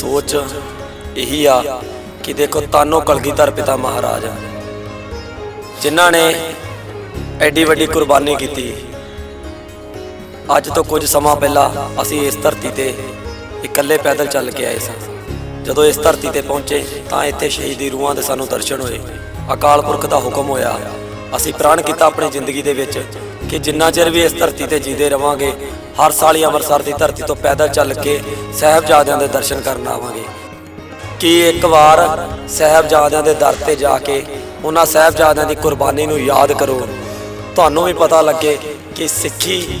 ਸੋਚ ਇਹੀ ਆ ਕਿ ਦੇਖੋ ਤਾਨੋ ਕਲਗੀਧਰ ਪਿਤਾ ਮਹਾਰਾਜ ਜਿਨ੍ਹਾਂ ਨੇ ਐਡੀ ਵੱਡੀ ਕੁਰਬਾਨੀ ਕੀਤੀ। ਅੱਜ ਤੋਂ ਕੁਝ ਸਮਾਂ ਪਹਿਲਾਂ ਅਸੀਂ ਇਸ ਧਰਤੀ ਤੇ ਇਕੱਲੇ ਪੈਦਲ ਚੱਲ ਕੇ ਆਏ ਸਾਂ। ਜਦੋਂ ਇਸ ਧਰਤੀ ਤੇ ਪਹੁੰਚੇ ਤਾਂ ਇੱਥੇ ਸ਼ਹੀਦੀ ਰੂਹਾਂ ਦੇ ਸਾਨੂੰ ਦਰਸ਼ਨ ਹੋਏ। ਅਕਾਲ ਪੁਰਖ ਦਾ ਹੁਕਮ ਹੋਇਆ। ਅਸੀਂ ਪ੍ਰਣ ਕੀਤਾ ਆਪਣੀ ਜ਼ਿੰਦਗੀ ਦੇ ਵਿੱਚ ਕਿ ਜਿੰਨਾ ਚਿਰ ਵੀ ਇਸ ਧਰਤੀ ਤੇ ਜੀਦੇ ਰਵਾਂਗੇ, ਹਰ ਸਾਲ ਹੀ ਅੰਮ੍ਰਿਤਸਰ ਦੀ ਧਰਤੀ ਤੋਂ ਪੈਦਲ ਚੱਲ ਕੇ ਸਾਹਿਬਜ਼ਾਦਿਆਂ ਦੇ ਦਰਸ਼ਨ ਕਰਨ ਆਵਾਂਗੇ। ਕਿ ਇੱਕ ਵਾਰ ਸਾਹਿਬਜ਼ਾਦਿਆਂ ਦੇ ਦਰ ਤੇ ਜਾ ਕੇ ਉਹਨਾਂ ਸਾਹਿਬਜ਼ਾਦਿਆਂ ਦੀ ਕੁਰਬਾਨੀ ਨੂੰ ਯਾਦ ਕਰੋ? ਤੁਹਾਨੂੰ ਵੀ ਪਤਾ ਲੱਗੇ ਕਿ ਸਿੱਖੀ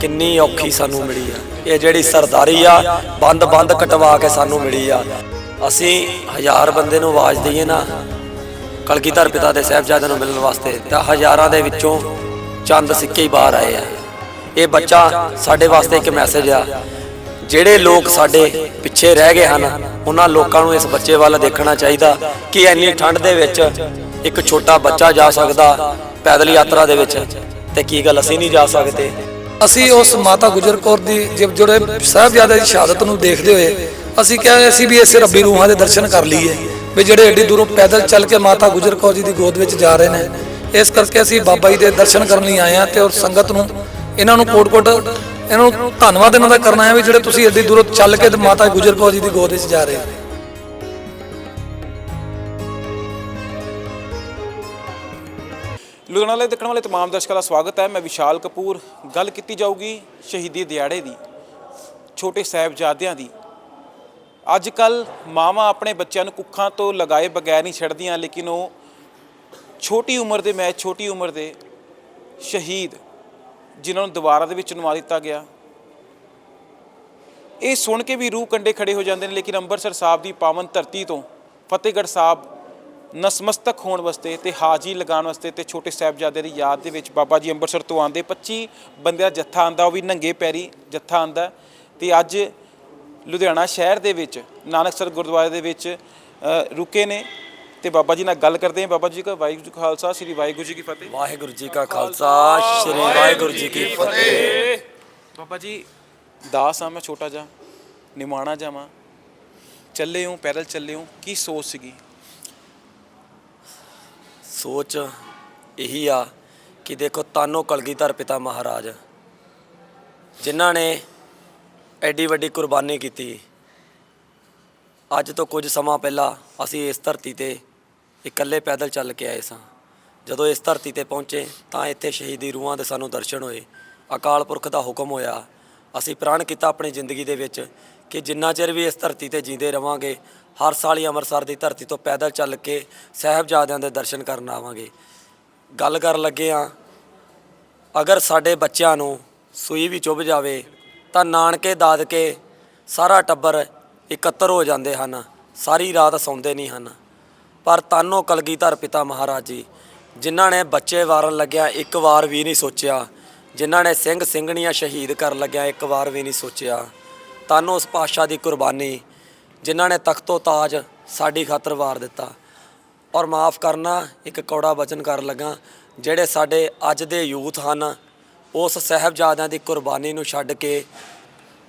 ਕਿੰਨੀ ਔਖੀ ਸਾਨੂੰ ਮਿਲੀ ਆ। ਇਹ ਜਿਹੜੀ ਸਰਦਾਰੀ ਆ ਬੰਦ ਬੰਦ ਕਟਵਾ ਕੇ ਸਾਨੂੰ ਮਿਲੀ ਆ। ਅਸੀਂ ਹਜ਼ਾਰ ਬੰਦੇ ਨੂੰ ਆਵਾਜ਼ ਦਈਏ ਨਾ, ਕਲਗੀਧਰ ਪਿਤਾ ਦੇ ਸਾਹਿਬਜ਼ਾਦਿਆਂ ਨੂੰ ਮਿਲਣ ਵਾਸਤੇ ਤਾਂ ਹਜ਼ਾਰਾਂ ਦੇ ਵਿੱਚੋਂ ਚੰਦ ਸਿੱਕੇ ਹੀ ਬਾਹਰ ਆਏ ਆ। ਇਹ ਬੱਚਾ ਸਾਡੇ ਵਾਸਤੇ ਇੱਕ ਮੈਸੇਜ ਆ। ਜਿਹੜੇ ਲੋਕ ਸਾਡੇ ਪਿੱਛੇ ਰਹਿ ਗਏ ਹਨ, ਉਹਨਾਂ ਲੋਕਾਂ ਨੂੰ ਇਸ ਬੱਚੇ ਵੱਲ ਦੇਖਣਾ ਚਾਹੀਦਾ ਕਿ ਇੰਨੀ ਠੰਡ ਦੇ ਵਿੱਚ ਇੱਕ ਛੋਟਾ ਬੱਚਾ ਜਾ ਸਕਦਾ ਪੈਦਲ ਯਾਤਰਾ ਦੇ ਵਿੱਚ ਤੇ ਕੀ ਗੱਲ ਅਸੀਂ ਨਹੀਂ ਜਾ ਸਕਦੇ। ਅਸੀਂ ਉਸ ਮਾਤਾ ਗੁਜਰ ਕੌਰ ਦੀ ਜਿ- ਜਿਹੜੇ ਸਾਹਿਬਜ਼ਾਦੇ ਦੀ ਸ਼ਹਾਦਤ ਨੂੰ ਦੇਖਦੇ ਹੋਏ ਅਸੀਂ ਕਿਹਾ ਅਸੀਂ ਵੀ ਇਸੇ ਰੱਬੀ ਰੂਹਾਂ ਦੇ ਦਰਸ਼ਨ ਕਰ ਲਈਏ। ਵੀ ਜਿਹੜੇ ਏਡੀ ਦੂਰੋਂ ਪੈਦਲ ਚੱਲ ਕੇ ਮਾਤਾ ਗੁਜਰ ਕੌਰ ਜੀ ਦੀ ਗੋਦ ਵਿੱਚ ਜਾ ਰਹੇ ਨੇ। ਇਸ ਕਰਕੇ ਅਸੀਂ ਬਾਬਾ ਜੀ ਦੇ ਦਰਸ਼ਨ ਕਰਨ ਲਈ ਆਏ ਹਾਂ ਤੇ ਔਰ ਸੰਗਤ ਨੂੰ ਇਹਨਾਂ ਨੂੰ ਕੋਟ-ਕੋਟ, ਇਹਨਾਂ ਨੂੰ ਧੰਨਵਾਦ ਇਹਨਾਂ ਦਾ ਕਰਨਾ ਹੈ ਵੀ ਜਿਹੜੇ ਤੁਸੀਂ ਏਡੀ ਦੂਰੋਂ ਚੱਲ ਕੇ ਤੇ ਮਾਤਾ ਗੁਜਰ ਕੌਰ ਜੀ ਦੀ ਗੋਦ ਵਿੱਚ ਜਾ ਰਹੇ ਹੋ। ਲੁਧਿਆਣਾ ਦੇਖਣ ਵਾਲੇ ਤਮਾਮ ਦਰਸ਼ਕਾਂ ਦਾ ਸਵਾਗਤ ਹੈ। ਮੈਂ ਵਿਸ਼ਾਲ ਕਪੂਰ। ਗੱਲ ਕੀਤੀ ਜਾਊਗੀ ਸ਼ਹੀਦੀ ਦਿਹਾੜੇ ਦੀ, ਛੋਟੇ ਸਾਹਿਬਜ਼ਾਦਿਆਂ ਦੀ। ਅੱਜ ਕੱਲ ਮਾਵਾਂ ਆਪਣੇ ਬੱਚਿਆਂ ਨੂੰ ਕੁੱਖਾਂ ਤੋਂ ਲਗਾਏ ਬਗੈਰ ਨਹੀਂ ਛੱਡਦੀਆਂ, ਲੇਕਿਨ ਉਹ ਛੋਟੀ ਉਮਰ ਦੇ ਮੈਚ ਛੋਟੀ ਉਮਰ ਦੇ ਸ਼ਹੀਦ ਜਿਨ੍ਹਾਂ ਨੂੰ ਦੁਬਾਰਾ ਦੇ ਵਿੱਚ ਨਵਾ ਦਿੱਤਾ ਗਿਆ। ਇਹ ਸੁਣ ਕੇ ਵੀ ਰੂਹ ਕੰਡੇ ਖੜੇ ਹੋ ਜਾਂਦੇ ਨੇ, ਲੇਕਿਨ ਅੰਮ੍ਰਿਤਸਰ ਸਾਹਿਬ ਦੀ ਪਾਵਨ ਧਰਤੀ ਤੋਂ ਫਤਿਹਗੜ੍ਹ ਸਾਹਿਬ ਨਸਮਸਤਕ ਹੋਣ ਵਾਸਤੇ ਤੇ ਹਾਜੀ ਲਗਾਉਣ ਵਾਸਤੇ ਤੇ ਛੋਟੇ ਸਾਹਿਬਜ਼ਾਦੇ ਦੀ ਯਾਦ ਦੇ ਵਿੱਚ ਬਾਬਾ ਜੀ ਅੰਮ੍ਰਿਤਸਰ ਤੋਂ ਆਂਦੇ 25 ਬੰਦਿਆਂ ਦਾ ਜੱਥਾ ਆਂਦਾ ਉਹ ਵੀ ਨੰਗੇ ਪੈਰੀ ਜੱਥਾ ਆਂਦਾ ਤੇ ਅੱਜ ਲੁਧਿਆਣਾ ਸ਼ਹਿਰ ਦੇ ਵਿੱਚ, ਨਾਨਕਸਰ ਗੁਰਦੁਆਰੇ ਦੇ ਵਿੱਚ ਰੁਕੇ ਨੇ। ਤੇ ਬਾਬਾ ਜੀ ਨਾਲ ਗੱਲ ਕਰਦੇ ਹਾਂ। ਬਾਬਾ ਜੀ ਕਾ ਵਾਹਿਗੁਰੂ ਜੀ ਕਾ ਖਾਲਸਾ ਸ੍ਰੀ ਵਾਹਿਗੁਰੂ ਜੀ ਕੀ ਫਤਿਹ। ਵਾਹਿਗੁਰੂ ਜੀ ਕਾ ਖਾਲਸਾ ਸ੍ਰੀ ਵਾਹਿਗੁਰੂ ਜੀ ਕੀ ਫਤਿਹ। ਬਾਬਾ ਜੀ ਦਾਸ ਆ ਮੈਂ ਛੋਟਾ ਜਿਹਾ ਨਿਮਾਣਾ ਜਾਵਾਂ ਚੱਲੇ ਹੂੰ ਪੈਦਲ ਚੱਲੇ ਹੂੰ ਕੀ ਸੋਚ ਸੀਗੀ? ਸੋਚ ਇਹੀ ਆ ਕਿ ਦੇਖੋ ਤਾਨੋ ਕਲਗੀਧਰ ਪਿਤਾ ਮਹਾਰਾਜ ਜਿਨ੍ਹਾਂ ਨੇ ਐਡੀ ਵੱਡੀ ਕੁਰਬਾਨੀ ਕੀਤੀ। ਅੱਜ ਤੋਂ ਕੁਝ ਸਮਾਂ ਪਹਿਲਾਂ ਅਸੀਂ ਇਸ ਧਰਤੀ ਤੇ ਇਕੱਲੇ ਪੈਦਲ ਚੱਲ ਕੇ ਆਏ ਸਾਂ। ਜਦੋਂ ਇਸ ਧਰਤੀ ਤੇ ਪਹੁੰਚੇ, ਤਾਂ ਇੱਥੇ ਸ਼ਹੀਦੀ ਰੂਹਾਂ ਦੇ ਸਾਨੂੰ ਦਰਸ਼ਨ ਹੋਏ। ਅਕਾਲ ਪੁਰਖ ਦਾ ਹੁਕਮ ਹੋਇਆ। ਅਸੀਂ ਪ੍ਰਣ ਕੀਤਾ ਆਪਣੀ ਜ਼ਿੰਦਗੀ ਦੇ ਵਿੱਚ ਕਿ ਜਿੰਨਾ ਚਿਰ ਵੀ ਇਸ ਧਰਤੀ ਤੇ ਜੀਂਦੇ ਰਵਾਂਗੇ, ਹਰ ਸਾਲ ਹੀ ਅੰਮ੍ਰਿਤਸਰ ਦੀ ਧਰਤੀ ਤੋਂ ਪੈਦਲ ਚੱਲ ਕੇ ਸਾਹਿਬਜ਼ਾਦਿਆਂ ਦੇ ਦਰਸ਼ਨ ਕਰਨ ਆਵਾਂਗੇ। ਗੱਲ ਕਰਨ ਲੱਗੇ ਆ ਅਗਰ ਸਾਡੇ ਬੱਚਿਆਂ ਨੂੰ ਸੂਈ ਵੀ ਚੁੱਭ ਜਾਵੇ, ਤਾਂ ਨਾਨਕੇ, ਦਾਦਕੇ ਸਾਰਾ ਟੱਬਰ ਇਕੱਤਰ ਹੋ ਜਾਂਦੇ ਹਨ। ਸਾਰੀ ਰਾਤ ਸੌਂਦੇ ਨਹੀਂ ਹਨ। ਪਰ ਤਾਨੋ ਕਲਗੀਧਰ ਪਿਤਾ ਮਹਾਰਾਜ ਜੀ, ਜਿਨ੍ਹਾਂ ਨੇ ਬੱਚੇ ਵਾਰਨ ਲੱਗਿਆ ਇੱਕ ਵਾਰ ਵੀ ਨਹੀਂ ਸੋਚਿਆ, ਜਿਨ੍ਹਾਂ ਨੇ ਸਿੰਘ ਸਿੰਘਣੀਆਂ ਸ਼ਹੀਦ ਕਰਨ ਲੱਗਿਆ ਇੱਕ ਵਾਰ ਵੀ ਨਹੀਂ ਸੋਚਿਆ। ਤਾਨੋ ਉਸ ਪਾਤਸ਼ਾਹ ਦੀ ਕੁਰਬਾਨੀ, ਜਿਨ੍ਹਾਂ ਨੇ ਤਖਤੋ ਤਾਜ ਸਾਡੀ ਖਾਤਰ ਵਾਰ ਦਿੱਤਾ। ਔਰ ਮਾਫ ਕਰਨਾ, ਇੱਕ ਕੌੜਾ ਵਚਨ ਕਰਨ ਲੱਗਾ, ਜਿਹੜੇ ਸਾਡੇ ਅੱਜ ਦੇ ਯੂਥ ਹਨ, ਉਸ ਸਾਹਿਬਜ਼ਾਦਿਆਂ ਦੀ ਕੁਰਬਾਨੀ ਨੂੰ ਛੱਡ ਕੇ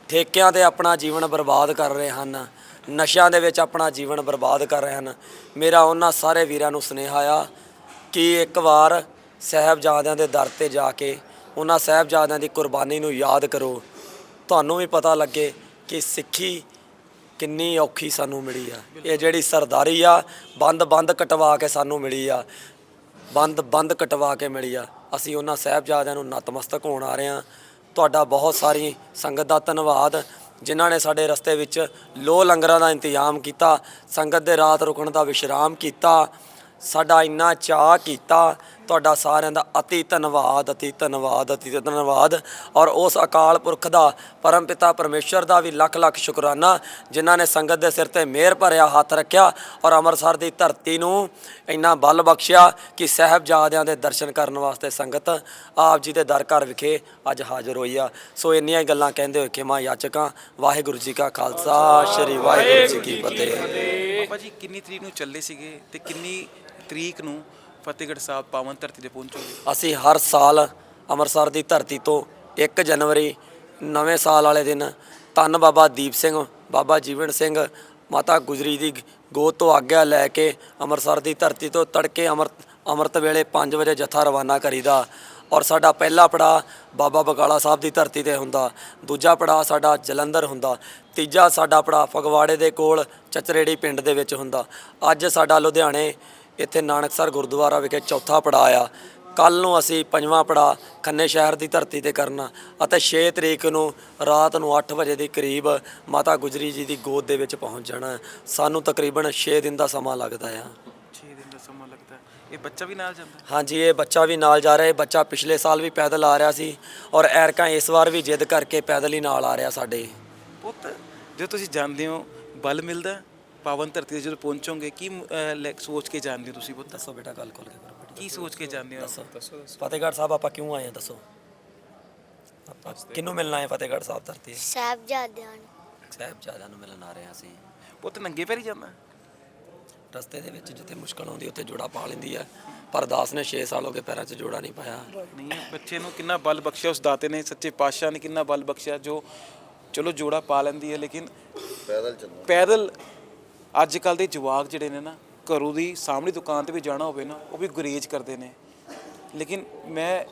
ਠੇਕਿਆਂ ਤੇ ਆਪਣਾ ਜੀਵਨ ਬਰਬਾਦ ਕਰ ਰਹੇ ਹਨ। ਨਸ਼ਿਆਂ ਦੇ ਵਿੱਚ ਆਪਣਾ ਜੀਵਨ ਬਰਬਾਦ ਕਰ ਰਹੇ ਹਨ। ਮੇਰਾ ਉਹਨਾਂ ਸਾਰੇ ਵੀਰਾਂ ਨੂੰ ਸੁਨੇਹਾ ਆ ਕਿ ਇੱਕ ਵਾਰ ਸਾਹਿਬਜ਼ਾਦਿਆਂ ਦੇ ਦਰ ਤੇ ਜਾ ਕੇ ਉਹਨਾਂ ਸਾਹਿਬਜ਼ਾਦਿਆਂ ਦੀ ਕੁਰਬਾਨੀ ਨੂੰ ਯਾਦ ਕਰੋ। ਤੁਹਾਨੂੰ ਵੀ ਪਤਾ ਲੱਗੇ ਕਿ ਸਿੱਖੀ ਕਿੰਨੀ ਔਖੀ ਸਾਨੂੰ ਮਿਲੀ ਆ। ਇਹ ਜਿਹੜੀ ਸਰਦਾਰੀ ਆ ਬੰਦ ਬੰਦ ਕਟਵਾ ਕੇ ਸਾਨੂੰ ਮਿਲੀ ਆ। ਬੰਦ ਬੰਦ ਕਟਵਾ ਕੇ ਮਿਲੀ ਆ। ਅਸੀਂ ਉਹਨਾਂ ਸਾਹਿਬਜ਼ਾਦਿਆਂ ਨੂੰ ਨਤਮਸਤਕ ਹੋਣ ਆ ਰਹੇ ਆ ਤੁਹਾਡਾ ਬਹੁਤ ਸਾਰੀ ਸੰਗਤ ਦਾ ਧੰਨਵਾਦ। ਜਿਨ੍ਹਾਂ ਨੇ ਸਾਡੇ ਰਸਤੇ ਵਿੱਚ ਲੋ ਲੰਗਰਾਂ ਦਾ ਇੰਤਜ਼ਾਮ ਕੀਤਾ, ਸੰਗਤ ਦੇ ਰਾਤ ਰੁਕਣ ਦਾ ਵਿਸ਼ਰਾਮ ਕੀਤਾ। ਸਾਡਾ ਇੰਨਾ ਚਾਹ ਕੀਤਾ, ਤੁਹਾਡਾ ਸਾਰਿਆਂ ਦਾ ਅਤੀ ਧੰਨਵਾਦ ਅਤੀ ਧੰਨਵਾਦ ਅਤੀ ਧੰਨਵਾਦ। ਔਰ ਉਸ ਅਕਾਲ ਪੁਰਖ ਦਾ ਪਰਮਪਿਤਾ ਪਰਮੇਸ਼ਰ ਦਾ ਵੀ ਲੱਖ ਲੱਖ ਸ਼ੁਕਰਾਨਾ, ਜਿਨ੍ਹਾਂ ਨੇ ਸੰਗਤ ਦੇ ਸਿਰ ਤੇ ਮਿਹਰ ਭਰਿਆ, ਹੱਥ ਰੱਖਿਆ ਔਰ ਅੰਮ੍ਰਿਤਸਰ ਦੀ ਧਰਤੀ ਨੂੰ ਇੰਨਾ ਬਲ ਬਖਸ਼ਿਆ ਕਿ ਸਾਹਿਬਜ਼ਾਦਿਆਂ ਦੇ ਦਰਸ਼ਨ ਕਰਨ ਵਾਸਤੇ ਸੰਗਤ ਆਪ ਜੀ ਦੇ ਦਰ ਘਰ ਵਿਖੇ ਅੱਜ ਹਾਜ਼ਰ ਹੋਈ ਆ। ਸੋ ਇੰਨੀਆਂ ਹੀ ਗੱਲਾਂ ਕਹਿੰਦੇ ਹੋਏ ਕਿ ਮੈਂ ਯਾਚਕਾਂ, ਵਾਹਿਗੁਰੂ ਜੀ ਕਾ ਖਾਲਸਾ, ਸ੍ਰੀ ਵਾਹਿਗੁਰੂ ਜੀ ਕੀ ਫਤਿਹ। ਬਾਬਾ ਜੀ, ਕਿੰਨੀ ਤਰੀਕ ਨੂੰ ਚੱਲੇ ਸੀਗੇ ਤੇ ਕਿੰਨੀ ਤਰੀਕ ਨੂੰ ਫਤਿਹਗੜ੍ਹ ਸਾਹਿਬ ਪਾਵਨ ਧਰਤੀ ਤੇ ਪਹੁੰਚੋਗੇ। ਅਸੀਂ ਹਰ ਸਾਲ ਅੰਮ੍ਰਿਤਸਰ ਦੀ ਧਰਤੀ ਤੋਂ 1 ਜਨਵਰੀ, ਨਵੇਂ ਸਾਲ ਵਾਲੇ ਦਿਨ ਧੰਨ ਬਾਬਾ ਦੀਪ ਸਿੰਘ, ਬਾਬਾ ਜੀਵਨ ਸਿੰਘ, ਮਾਤਾ ਗੁਜਰੀ ਦੀ ਗੋਦ ਤੋਂ ਆਗਿਆ ਲੈ ਕੇ ਅੰਮ੍ਰਿਤਸਰ ਦੀ ਧਰਤੀ ਤੋਂ ਤੜਕੇ ਅੰਮ੍ਰਿਤ ਅੰਮ੍ਰਿਤ ਵੇਲੇ 5 ਵਜੇ ਜਥਾ ਰਵਾਨਾ ਕਰੀਦਾ। ਔਰ ਸਾਡਾ ਪਹਿਲਾ ਪੜਾ ਬਾਬਾ ਬਕਾਲਾ ਸਾਹਿਬ ਦੀ ਧਰਤੀ ਤੇ ਹੁੰਦਾ। ਦੂਜਾ ਪੜਾ ਸਾਡਾ ਜਲੰਧਰ ਹੁੰਦਾ। ਤੀਜਾ ਸਾਡਾ ਪੜਾ ਫਗਵਾੜੇ ਦੇ ਕੋਲ ਚਚਰੇੜੀ ਪਿੰਡ ਦੇ ਵਿੱਚ ਹੁੰਦਾ। ਅੱਜ ਸਾਡਾ ਲੁਧਿਆਣੇ ਇੱਥੇ ਨਾਨਕਸਰ ਗੁਰਦੁਆਰਾ ਵਿਖੇ ਚੌਥਾ ਪੜਾ ਆ ਕੱਲ ਨੂੰ ਅਸੀਂ ਪੰਜਵਾਂ ਪੜਾ ਖੰਨੇ ਸ਼ਹਿਰ ਦੀ ਧਰਤੀ ਤੇ ਕਰਨਾ ਅਤੇ 6 ਤਰੀਕ ਨੂੰ ਰਾਤ ਨੂੰ 8 ਵਜੇ ਦੇ ਕਰੀਬ ਮਾਤਾ ਗੁਜਰੀ ਜੀ ਦੀ ਗੋਦ ਦੇ ਵਿੱਚ ਪਹੁੰਚ ਜਾਣਾ। ਸਾਨੂੰ ਤਕਰੀਬਨ 6 ਦਿਨ ਦਾ ਸਮਾਂ ਲੱਗਦਾ ਆ। 6 ਦਿਨ ਦਾ ਸਮਾਂ ਲੱਗਦਾ। ਇਹ ਬੱਚਾ ਵੀ ਨਾਲ ਜਾਂਦਾ? ਹਾਂਜੀ ਇਹ ਬੱਚਾ ਵੀ ਨਾਲ ਜਾ ਰਿਹਾ। ਇਹ ਬੱਚਾ ਪਿਛਲੇ ਸਾਲ ਵੀ ਪੈਦਲ ਆ ਰਿਹਾ ਸੀ ਔਰ ਐਰਕਾਂ ਇਸ ਵਾਰ ਵੀ ਜਿੱਦ ਕਰਕੇ ਪੈਦਲ ਹੀ ਨਾਲ ਆ ਰਿਹਾ ਸਾਡੇ। ਪੁੱਤ ਜਦੋਂ ਤੁਸੀਂ ਜਾਂਦੇ ਹੋ ਬਲ ਮਿਲਦਾ? ਪਾਵਨ ਧਰਤੀ ਤੇ ਜਦੋਂ ਪਹੁੰਚੋਗੇ ਕੀ ਅਹ, ਲੈ- ਸੋਚ ਕੇ ਜਾਂਦੇ ਹੋ ਤੁਸੀਂ ਪੁੱਤ? ਦੱਸੋ ਬੇਟਾ ਗੱਲ ਖੋਲ ਕੇ ਕਰੋ ਬੇਟਾ। ਕੀ ਸੋਚ ਕੇ ਜਾਂਦੇ ਹੋ? ਦੱਸੋ ਫਤਿਹਗੜ੍ਹ ਸਾਹਿਬ ਆਪਾਂ ਕਿਉਂ ਆਏ ਆ? ਦੱਸੋ। ਆਪਾਂ ਕਿਹਨੂੰ ਮਿਲਣਾ ਹੈ ਫਤਿਹਗੜ੍ਹ ਸਾਹਿਬ ਧਰਤੀ ਸਾਹਿਬਜ਼ਾਦਿਆਂ ਨੂੰ। ਸਾਹਿਬਜ਼ਾਦਿਆਂ ਨੂੰ ਮਿਲਣ ਆ ਰਹੇ ਹਾਂ ਅਸੀਂ। ਪੁੱਤ ਨੰਗੇ ਪੈਰੀ ਜਾਂਦਾ ਰਸਤੇ ਦੇ ਵਿੱਚ ਜਿੱਥੇ ਮੁਸ਼ਕਲ ਆਉਂਦੀ ਉੱਥੇ ਜੋੜਾ ਪਾ ਲੈਂਦੀ ਹੈ ਪਰ ਦਾਸ ਨੇ 6 ਸਾਲ ਹੋ ਗਏ ਪੈਰਾਂ 'ਚ ਜੋੜਾ ਨਹੀਂ ਪਾਇਆ। ਨਹੀਂ ਬੱਚੇ ਨੂੰ ਕਿੰਨਾ ਬਲ ਬਖਸ਼ਿਆ ਉਸ ਦਾਤੇ ਨੇ ਸੱਚੇ ਪਾਤਸ਼ਾਹ ਨੇ ਕਿੰਨਾ ਬਲ ਬਖਸ਼ਿਆ ਜੋ ਚਲੋ ਜੋੜਾ ਪਾ ਲੈਂਦੀ ਹੈ ਲੇਕਿਨ ਪੈਦਲ ਚੱਲਣਾ। ਪੈਦਲ ਅੱਜ ਕੱਲ ਦੇ ਜਵਾਕ ਜਿਹੜੇ ਨੇ ਨਾ ਘਰੋਂ ਦੀ ਸਾਹਮਣੀ ਦੁਕਾਨ ਤੇ ਵੀ ਜਾਣਾ ਹੋਵੇ ਨਾ ਉਹ ਵੀ ਗੁਰੇਜ ਕਰਦੇ ਨੇ। ਲੇਕਿਨ ਮੈਂ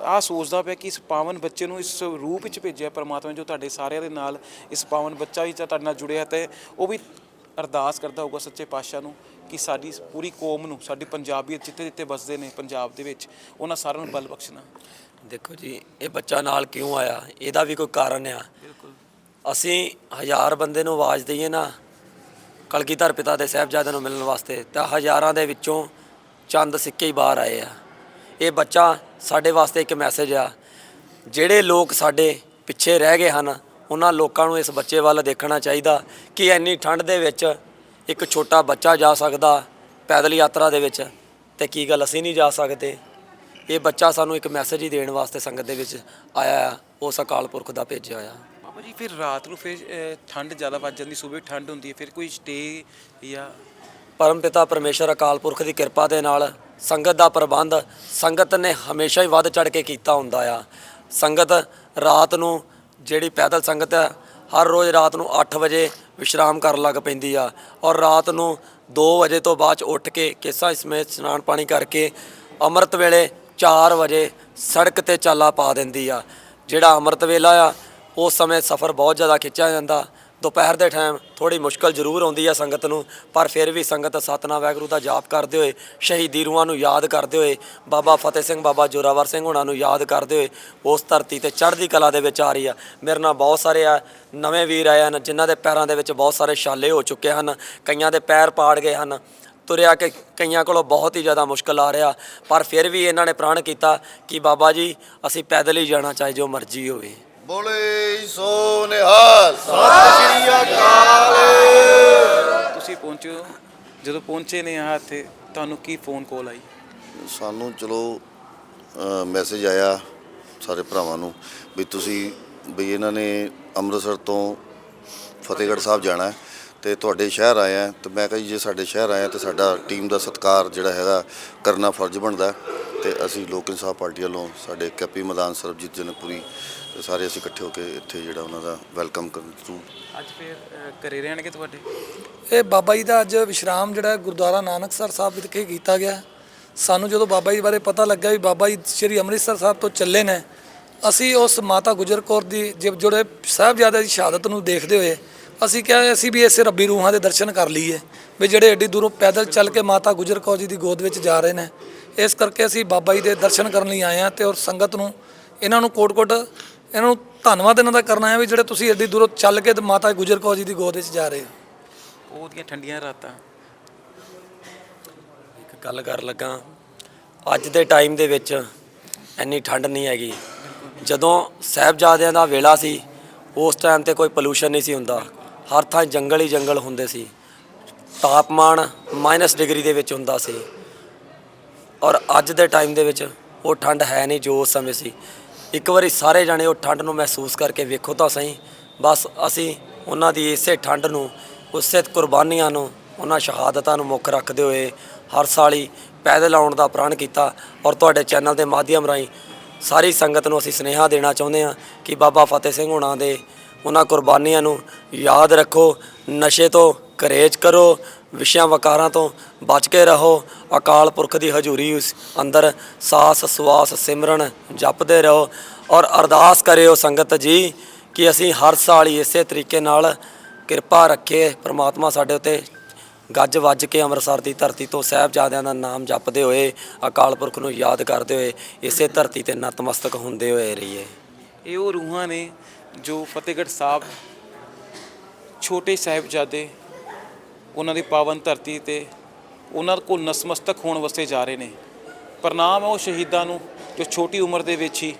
ਆ ਸੋਚਦਾ ਪਿਆ ਕਿ ਇਸ ਪਾਵਨ ਬੱਚੇ ਨੂੰ ਇਸ ਰੂਪ ਵਿੱਚ ਭੇਜਿਆ ਪਰਮਾਤਮਾ ਜੋ ਤੁਹਾਡੇ ਸਾਰਿਆਂ ਦੇ ਨਾਲ ਇਸ ਪਾਵਨ ਬੱਚਾ ਵੀ ਤੁਹਾਡੇ ਨਾਲ ਜੁੜਿਆ ਤੇ ਉਹ ਵੀ ਅਰਦਾਸ ਕਰਦਾ ਹੋਊਗਾ ਸੱਚੇ ਪਾਤਸ਼ਾਹ ਨੂੰ ਕਿ ਸਾਡੀ ਪੂਰੀ ਕੌਮ ਨੂੰ ਸਾਡੀ ਪੰਜਾਬੀਅਤ ਜਿੱਥੇ ਜਿੱਥੇ ਵੱਸਦੇ ਨੇ ਪੰਜਾਬ ਦੇ ਵਿੱਚ ਉਹਨਾਂ ਸਾਰਿਆਂ ਨੂੰ ਬਲ ਬਖਸ਼ਣਾ। ਦੇਖੋ ਜੀ ਇਹ ਬੱਚਾ ਨਾਲ ਕਿਉਂ ਆਇਆ? ਇਹਦਾ ਵੀ ਕੋਈ ਕਾਰਨ ਆ। ਬਿਲਕੁਲ। ਅਸੀਂ ਹਜ਼ਾਰ ਬੰਦੇ ਨੂੰ ਆਵਾਜ਼ ਦਈਏ ਨਾ ਕਲਗੀਧਰ ਪਿਤਾ ਦੇ ਸਾਹਿਬਜ਼ਾਦਿਆਂ ਨੂੰ ਮਿਲਣ ਵਾਸਤੇ ਤਾਂ ਹਜ਼ਾਰਾਂ ਦੇ ਵਿੱਚੋਂ ਚੰਦ ਸਿੱਕੇ ਹੀ ਬਾਹਰ ਆਏ ਆ। ਇਹ ਬੱਚਾ ਸਾਡੇ ਵਾਸਤੇ ਇੱਕ ਮੈਸੇਜ ਆ। ਜਿਹੜੇ ਲੋਕ ਸਾਡੇ ਪਿੱਛੇ ਰਹਿ ਗਏ ਹਨ, ਉਹਨਾਂ ਲੋਕਾਂ ਨੂੰ ਇਸ ਬੱਚੇ ਵੱਲ ਦੇਖਣਾ ਚਾਹੀਦਾ ਕਿ ਇੰਨੀ ਠੰਡ ਦੇ ਵਿੱਚ ਇੱਕ ਛੋਟਾ ਬੱਚਾ ਜਾ ਸਕਦਾ ਪੈਦਲ ਯਾਤਰਾ ਦੇ ਵਿੱਚ ਤੇ ਕੀ ਗੱਲ ਅਸੀਂ ਨਹੀਂ ਜਾ ਸਕਦੇ। ਇਹ ਬੱਚਾ ਸਾਨੂੰ ਇੱਕ ਮੈਸੇਜ ਹੀ ਦੇਣ ਵਾਸਤੇ ਸੰਗਤ ਦੇ ਵਿੱਚ ਆਇਆ ਆ। ਉਸ ਅਕਾਲ ਪੁਰਖ ਦਾ ਭੇਜਿਆ ਆ। ਬਾਬਾ ਫਿਰ ਰਾਤ ਨੂੰ ਫਿਰ ਅਹ, ਠੰਡ ਜ਼ਿਆਦਾ ਵੱਜ ਜਾਂਦੀ ਸਵੇਰ ਠੰਡ ਹੁੰਦੀ ਹੈ ਫਿਰ ਕੋਈ ਸਟੇ ਜਾਂ ਪਰਮਪਿਤਾ ਪਰਮੇਸ਼ਰ ਅਕਾਲ ਪੁਰਖ ਦੀ ਕਿਰਪਾ ਦੇ ਨਾਲ ਸੰਗਤ ਦਾ ਪ੍ਰਬੰਧ ਸੰਗਤ ਨੇ ਹਮੇਸ਼ਾ ਹੀ ਵੱਧ ਚੜ ਕੇ ਕੀਤਾ ਹੁੰਦਾ ਆ। ਸੰਗਤ ਰਾਤ ਨੂੰ ਜਿਹੜੀ ਪੈਦਲ ਸੰਗਤ ਹੈ ਹਰ ਰੋਜ਼ ਰਾਤ ਨੂੰ 8 ਵਜੇ ਵਿਸ਼ਰਾਮ ਕਰਨ ਲੱਗ ਪੈਂਦੀ ਆ ਔਰ ਰਾਤ ਨੂੰ 2 ਵਜੇ ਤੋਂ ਬਾਅਦ 'ਚ ਉੱਠ ਕੇ ਕੇਸਾਂ ਸਮੇਤ ਇਸ਼ਨਾਨ ਪਾਣੀ ਕਰਕੇ ਅੰਮ੍ਰਿਤ ਵੇਲੇ 4 ਵਜੇ ਸੜਕ ਤੇ ਚਾਲਾ ਪਾ ਦਿੰਦੀ ਆ। ਜਿਹੜਾ ਅੰਮ੍ਰਿਤ ਵੇਲਾ ਆ ਉਸ ਸਮੇਂ ਸਫ਼ਰ ਬਹੁਤ ਜ਼ਿਆਦਾ ਖਿੱਚਿਆ ਜਾਂਦਾ। ਦੁਪਹਿਰ ਦੇ ਟਾਈਮ ਥੋੜੀ ਮੁਸ਼ਕਲ ਜ਼ਰੂਰ ਆਉਂਦੀ ਆ ਸੰਗਤ ਨੂੰ, ਪਰ ਫਿਰ ਵੀ ਸੰਗਤ ਸਤਨਾਮ ਵਾਹਿਗੁਰੂ ਦਾ ਜਾਪ ਕਰਦੇ ਹੋਏ, ਸ਼ਹੀਦੀ ਰੂਹਾਂ ਨੂੰ ਯਾਦ ਕਰਦੇ ਹੋਏ, ਬਾਬਾ ਫਤਿਹ ਸਿੰਘ, ਬਾਬਾ ਜੋਰਾਵਰ ਸਿੰਘ ਹੋਣਾ ਨੂੰ ਯਾਦ ਕਰਦੇ ਹੋਏ ਉਸ ਧਰਤੀ ਤੇ ਚੜ੍ਹਦੀ ਕਲਾ ਦੇ ਵਿੱਚ ਆ ਰਹੀ ਆ। ਮੇਰੇ ਨਾਲ ਬਹੁਤ ਸਾਰੇ ਆ ਨਵੇਂ ਵੀਰ ਆਏ ਹਨ, ਜਿਨ੍ਹਾਂ ਦੇ ਪੈਰਾਂ ਦੇ ਵਿੱਚ ਬਹੁਤ ਸਾਰੇ ਛਾਲੇ ਹੋ ਚੁੱਕੇ ਹਨ, ਕਈਆਂ ਦੇ ਪੈਰ ਪਾੜ ਗਏ ਹਨ। ਤੁਰਿਆ ਕਿ ਕਈਆਂ ਕੋਲੋਂ ਬਹੁਤ ਹੀ ਜ਼ਿਆਦਾ ਮੁਸ਼ਕਲ ਆ ਰਿਹਾ, ਪਰ ਫਿਰ ਵੀ ਇਹਨਾਂ ਨੇ ਪ੍ਰਣ ਕੀਤਾ ਕਿ ਬਾਬਾ ਜੀ, ਅਸੀਂ ਪੈਦਲ ਹੀ ਜਾਣਾ ਚਾਹੇ ਜੋ ਮਰਜ਼ੀ ਹੋਵੇ। ਬੋਲੇ ਸੋ ਨਿਹਾਲ। ਸਤਿ ਸ਼੍ਰੀ ਅਕਾਲ। ਤੁਸੀਂ ਪਹੁੰਚੋ। ਜਦੋਂ ਪਹੁੰਚੇ ਨੇ ਆ ਇੱਥੇ ਤੁਹਾਨੂੰ ਕੀ ਫੋਨ ਕਾਲ ਆਈ? ਸਾਨੂੰ ਚਲੋ ਮੈਸੇਜ ਆਇਆ ਸਾਰੇ ਭਰਾਵਾਂ ਨੂੰ ਵੀ ਤੁਸੀਂ ਵੀ ਇਹਨਾਂ ਨੇ ਅੰਮ੍ਰਿਤਸਰ ਤੋਂ ਫਤਿਹਗੜ੍ਹ ਸਾਹਿਬ ਜਾਣਾ ਹੈ ਤੇ ਤੁਹਾਡੇ ਸ਼ਹਿਰ ਆਏ ਆ ਤੇ ਮੈਂ ਕਿਹਾ ਜੀ ਜੇ ਸਾਡੇ ਸ਼ਹਿਰ ਆਏ ਆ ਤੇ ਸਾਡਾ ਟੀਮ ਦਾ ਸਤਿਕਾਰ ਜਿਹੜਾ ਹੈਗਾ ਕਰਨਾ ਫਰਜ਼ ਬਣਦਾ। ਤੇ ਅਸੀਂ ਲੋਕ ਇਨਸਾਫ ਪਾਰਟੀ ਵੱਲੋਂ ਸਾਡੇ ਕੈਪੀ ਮੈਦਾਨ ਸਰਬਜੀਤ ਜਨਪੁਰੀ ਤੇ ਸਾਰੇ ਅਸੀਂ ਇਕੱਠੇ ਹੋ ਕੇ ਇੱਥੇ ਜਿਹੜਾ ਉਹਨਾਂ ਦਾ ਵੈਲਕਮ ਕਰਨ ਥਰੂ ਅੱਜ ਫਿਰ ਘਰੇ ਰਹਿਣਗੇ ਤੁਹਾਡੇ? ਇਹ ਬਾਬਾ ਜੀ ਦਾ ਅੱਜ ਵਿਸ਼ਰਾਮ ਜਿਹੜਾ ਗੁਰਦੁਆਰਾ ਨਾਨਕਸਰ ਸਾਹਿਬ ਵਿਖੇ ਕੀਤਾ ਗਿਆ। ਸਾਨੂੰ ਜਦੋਂ ਬਾਬਾ ਜੀ ਬਾਰੇ ਪਤਾ ਲੱਗਾ ਵੀ ਬਾਬਾ ਜੀ ਸ੍ਰੀ ਅੰਮ੍ਰਿਤਸਰ ਸਾਹਿਬ ਤੋਂ ਚੱਲੇ ਨੇ ਅਸੀਂ ਉਸ ਮਾਤਾ ਗੁਜਰ ਕੌਰ ਦੀ ਜਿ- ਜਿਹੜੇ ਸਾਹਿਬਜ਼ਾਦੇ ਦੀ ਸ਼ਹਾਦਤ ਨੂੰ ਦੇਖਦੇ ਹੋਏ ਅਸੀਂ ਕਿਹਾ ਅਸੀਂ ਵੀ ਇਸੇ ਰੱਬੀ ਰੂਹਾਂ ਦੇ ਦਰਸ਼ਨ ਕਰ ਲਈਏ ਵੀ ਜਿਹੜੇ ਏਡੀ ਦੂਰੋਂ ਪੈਦਲ ਚੱਲ ਕੇ ਮਾਤਾ ਗੁਜਰ ਕੌਰ ਜੀ ਦੀ ਗੋਦ ਵਿੱਚ ਜਾ ਰਹੇ ਨੇ। ਇਸ ਕਰਕੇ ਅਸੀਂ ਬਾਬਾ ਜੀ ਦੇ ਦਰਸ਼ਨ ਕਰਨ ਲਈ ਆਏ ਹਾਂ ਤੇ ਔਰ ਸੰਗਤ ਨੂੰ ਇਹਨਾਂ ਨੂੰ ਕੋਟ-ਕੋਟ ਇਹਨਾਂ ਨੂੰ ਧੰਨਵਾਦ ਇਹਨਾਂ ਦਾ ਕਰਨਾ ਹੈ ਵੀ ਜਿਹੜੇ ਤੁਸੀਂ ਏਡੀ ਦੂਰੋਂ ਚੱਲ ਕੇ ਤੇ ਮਾਤਾ ਗੁਜਰ ਕੌਰ ਜੀ ਦੀ ਗੋਦ ਵਿੱਚ ਜਾ ਰਹੇ ਹੋ। ਉਹਦੀਆਂ ਠੰਡੀਆਂ ਰਾਤਾਂ। ਇੱਕ ਗੱਲ ਕਰ ਲੱਗਾ ਅੱਜ ਦੇ ਟਾਈਮ ਦੇ ਵਿੱਚ ਇੰਨੀ ਠੰਡ ਨਹੀਂ ਹੈਗੀ। ਜਦੋਂ ਸਾਹਿਬਜ਼ਾਦਿਆਂ ਦਾ ਵੇਲਾ ਸੀ ਉਸ ਟਾਈਮ ਤੇ ਕੋਈ ਪੋਲੂਸ਼ਨ ਨਹੀਂ ਸੀ ਹੁੰਦਾ। ਹਰ ਥਾਂ ਜੰਗਲ ਹੀ ਜੰਗਲ ਹੁੰਦੇ ਸੀ। ਤਾਪਮਾਨ ਮਾਈਨਸ ਡਿਗਰੀ ਦੇ ਵਿੱਚ ਹੁੰਦਾ ਸੀ। ਔਰ ਅੱਜ ਦੇ ਟਾਈਮ ਦੇ ਵਿੱਚ ਉਹ ਠੰਡ ਹੈ ਨਹੀਂ ਜੋ ਉਸ ਸਮੇਂ ਸੀ। ਇੱਕ ਵਾਰੀ ਸਾਰੇ ਜਾਣੇ ਉਹ ਠੰਡ ਨੂੰ ਮਹਿਸੂਸ ਕਰਕੇ ਵੇਖੋ ਤਾਂ ਸਹੀ। ਬਸ ਅਸੀਂ ਉਹਨਾਂ ਦੀ ਇਸੇ ਠੰਡ ਨੂੰ, ਉਸੇ ਕੁਰਬਾਨੀਆਂ ਨੂੰ, ਉਹਨਾਂ ਸ਼ਹਾਦਤਾਂ ਨੂੰ ਮੁੱਖ ਰੱਖਦੇ ਹੋਏ ਹਰ ਸਾਲ ਹੀ ਪੈਦਲ ਆਉਣ ਦਾ ਪ੍ਰਣ ਕੀਤਾ ਔਰ ਤੁਹਾਡੇ ਚੈਨਲ ਦੇ ਮਾਧਿਅਮ ਰਾਹੀਂ ਸਾਰੀ ਸੰਗਤ ਨੂੰ ਅਸੀਂ ਸੁਨੇਹਾ ਦੇਣਾ ਚਾਹੁੰਦੇ ਹਾਂ ਕਿ ਬਾਬਾ ਫਤਿਹ ਸਿੰਘ ਹੋਣਾ ਦੇ ਉਹਨਾਂ ਕੁਰਬਾਨੀਆਂ ਨੂੰ ਯਾਦ ਰੱਖੋ, ਨਸ਼ੇ ਤੋਂ ਕਰੇਜ ਕਰੋ ਵਿਸ਼ਿਆਂ ਵਕਾਰਾਂ ਤੋਂ ਬਚ ਕੇ ਰਹੋ। ਅਕਾਲ ਪੁਰਖ ਦੀ ਹਜ਼ੂਰੀ ਉਸ ਅੰਦਰ ਸਾਸ ਸੁਆਸ ਸਿਮਰਨ ਜਪਦੇ ਰਹੋ ਔਰ ਅਰਦਾਸ ਕਰਿਓ ਸੰਗਤ ਜੀ ਕਿ ਅਸੀਂ ਹਰ ਸਾਲ ਹੀ ਇਸੇ ਤਰੀਕੇ ਨਾਲ ਕਿਰਪਾ ਰੱਖੇ, ਪ੍ਰਮਾਤਮਾ ਸਾਡੇ ਉੱਤੇ ਗੱਜ ਵੱਜ ਕੇ ਅੰਮ੍ਰਿਤਸਰ ਦੀ ਧਰਤੀ ਤੋਂ ਸਾਹਿਬਜ਼ਾਦਿਆਂ ਦਾ ਨਾਮ ਜਪਦੇ ਹੋਏ, ਅਕਾਲ ਪੁਰਖ ਨੂੰ ਯਾਦ ਕਰਦੇ ਹੋਏ, ਇਸੇ ਧਰਤੀ ਤੇ ਨਤਮਸਤਕ ਹੁੰਦੇ ਹੋਏ ਰਹੀਏ। ਇਹ ਉਹ ਰੂਹਾਂ ਨੇ ਜੋ ਫਤਿਹਗੜ੍ਹ ਸਾਹਿਬ ਛੋਟੇ ਸਾਹਿਬਜ਼ਾਦੇ ਉਹਨਾਂ ਦੀ ਪਾਵਨ ਧਰਤੀ ਤੇ ਉਹਨਾਂ ਕੋਲ ਨਸਮਸਤਕ ਹੋਣ ਵਾਸਤੇ ਜਾ ਰਹੇ ਨੇ। ਪ੍ਰਣਾਮ ਹੈ ਉਹ ਸ਼ਹੀਦਾਂ ਨੂੰ ਜੋ ਛੋਟੀ ਉਮਰ ਦੇ ਵਿੱਚ ਹੀ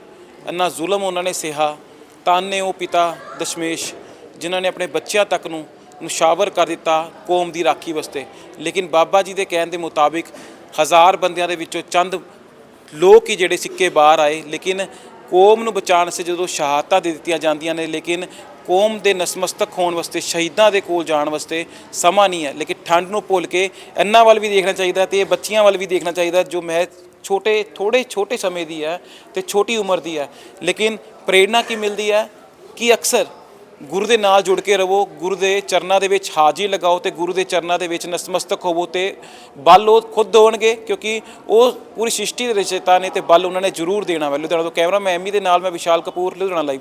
ਇੰਨਾ ਜ਼ੁਲਮ ਉਹਨਾਂ ਨੇ ਸਿਹਾ ਤਾਨੇ ਉਹ ਪਿਤਾ ਦਸ਼ਮੇਸ਼, ਜਿਨ੍ਹਾਂ ਨੇ ਆਪਣੇ ਬੱਚਿਆਂ ਤੱਕ ਨੂੰ ਨਸ਼ਾਵਰ ਕਰ ਦਿੱਤਾ ਕੌਮ ਦੀ ਰਾਖੀ ਵਾਸਤੇ। ਲੇਕਿਨ ਬਾਬਾ ਜੀ ਦੇ ਕਹਿਣ ਦੇ ਮੁਤਾਬਿਕ ਹਜ਼ਾਰ ਬੰਦਿਆਂ ਦੇ ਵਿੱਚੋਂ ਚੰਦ ਲੋਕ ਹੀ ਜਿਹੜੇ ਸਿੱਕੇ ਬਾਹਰ ਆਏ, ਲੇਕਿਨ ਕੌਮ ਨੂੰ ਬਚਾਉਣ ਵਾਸਤੇ ਜਦੋਂ ਸ਼ਹਾਦਤਾਂ ਦੇ ਦਿੱਤੀਆਂ ਜਾਂਦੀਆਂ ਨੇ, ਲੇਕਿਨ ਕੌਮ ਦੇ ਨਸਮਸਤਕ ਹੋਣ ਵਾਸਤੇ, ਸ਼ਹੀਦਾਂ ਦੇ ਕੋਲ ਜਾਣ ਵਾਸਤੇ ਸਮਾਂ ਨਹੀਂ ਹੈ। ਲੇਕਿਨ ਠੰਡ ਨੂੰ ਭੁੱਲ ਕੇ ਇਹਨਾਂ ਵੱਲ ਵੀ ਦੇਖਣਾ ਚਾਹੀਦਾ ਤੇ ਇਹ ਬੱਚੀਆਂ ਵੱਲ ਵੀ ਦੇਖਣਾ ਚਾਹੀਦਾ, ਜੋ ਮੈਂ ਛੋਟੇ ਥੋੜੇ ਛੋਟੇ ਸਮੇਂ ਦੀ ਹੈ ਤੇ ਛੋਟੀ ਉਮਰ ਦੀ ਹੈ। ਲੇਕਿਨ ਪ੍ਰੇਰਣਾ ਕੀ ਮਿਲਦੀ ਹੈ? ਕਿ ਅਕਸਰ ਗੁਰੂ ਦੇ ਨਾਲ ਜੁੜ ਕੇ ਰਹੋ, ਗੁਰੂ ਦੇ ਚਰਨਾਂ ਦੇ ਵਿੱਚ ਹਾਜ਼ਰੀ ਲਗਾਓ ਤੇ ਗੁਰੂ ਦੇ ਚਰਨਾਂ ਦੇ ਵਿੱਚ ਨਸਮਸਤਕ ਹੋਵੋ ਤੇ ਬਲ ਉਹ ਖੁਦ ਦੇਣਗੇ ਕਿਉਂਕਿ ਉਹ ਪੂਰੀ ਸ੍ਰਿਸ਼ਟੀ ਦੇ ਰਚੇਤਾ ਨੇ ਤੇ ਬਲ ਉਹਨਾਂ ਨੇ ਜ਼ਰੂਰ ਦੇਣਾ ਹੈ ਲੁਧਿਆਣਾ ਤੋਂ ਕੈਮਰਾ ਮੈਂ ਐਮੀ ਦੇ ਨਾਲ ਮੈਂ ਵਿਸ਼ਾਲ ਕਪੂਰ, ਲੁਧਿਆਣਾ ਲਾਈਵ